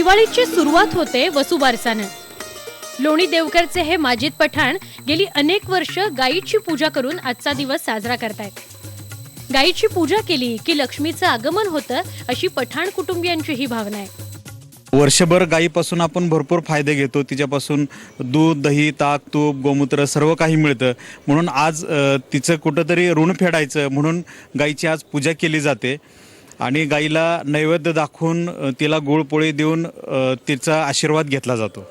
दिवाळीची सुरुवात होते वसुबारसानं लोणी देवकरचे हे माजिद पठाण गेली अनेक वर्ष गायीची पूजा करून आजचा दिवस साजरा करतायत. गायीची पूजा केली की लक्ष्मीचं आगमन होतं अशी पठाण कुटुंबियांची ही भावना आहे. वर्षभर गायीपासून आपण भरपूर फायदे घेतो. तिच्यापासून दूध दही ताक तूप गोमूत्र सर्व काही मिळतं. म्हणून आज तिचं कुठंतरी ऋण फेडायचं म्हणून गायीची आज पूजा केली जाते. आणि गाईला नैवेद्य दाखवून तिला गुळपोळी देऊन तिचा आशीर्वाद घेतला जातो.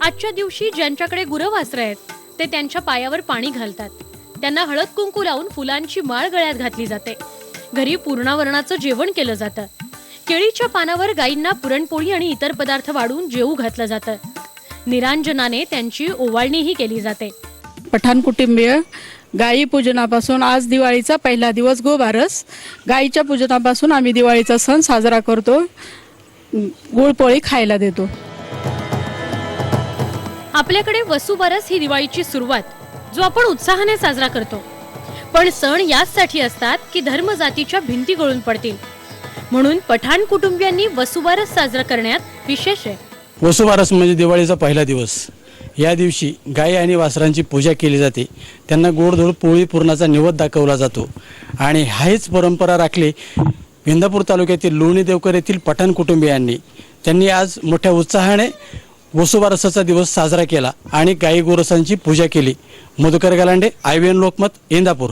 आजच्या दिवशी ज्यांच्याकडे गुरवास्त्र आहेत ते त्यांच्या पायावर पाणी घालतात. त्यांना हळद कुंकू लावून फुलांची माळ गळ्यात घातली जाते. घरी पूर्णावरणाचं जेवण केलं जातं. केळीच्या पानावर गायींना पुरणपोळी आणि इतर पदार्थ वाढून जेवू घातलं जातं. निरांजनाने त्यांची ओवाळणीही केली जाते. पठाण कुटुंबीय गायी पूजनापासून आज दिवाळीचा पहिला दिवस गोबारस. गायीच्या पूजनापासून आम्ही दिवाळीचा सण साजरा करतो. गुळपोळी खायला देतो. आपल्याकडे वसुबारस ही दिवाळीची सुरुवात जो आपण उत्साहाने साजरा करतो. पण सण याचसाठी असतात की धर्म जातीच्या भिंती गळून पडतील. म्हणून पठाण कुटुंबियांनी वसुबारस साजरा करण्यात विशेष आहे. वसुबारस म्हणजे दिवाळीचा पहिला दिवस. या दिवशी गाई आणि वासरांची पूजा केली जाते. त्यांना गोडधोड पोळी पूर्णाचा निवद दाखवला जातो. आणि हाच परंपरा राखली इंदापूर तालुक्यातील लोणी देवकर येथील पठाण कुटुंबियांनी. त्यांनी आज मोठ्या उत्साहाने वसुबारसाचा दिवस साजरा केला आणि गाई गोरसांची पूजा केली. Madhukar Galande I V N Lokmat Indapur.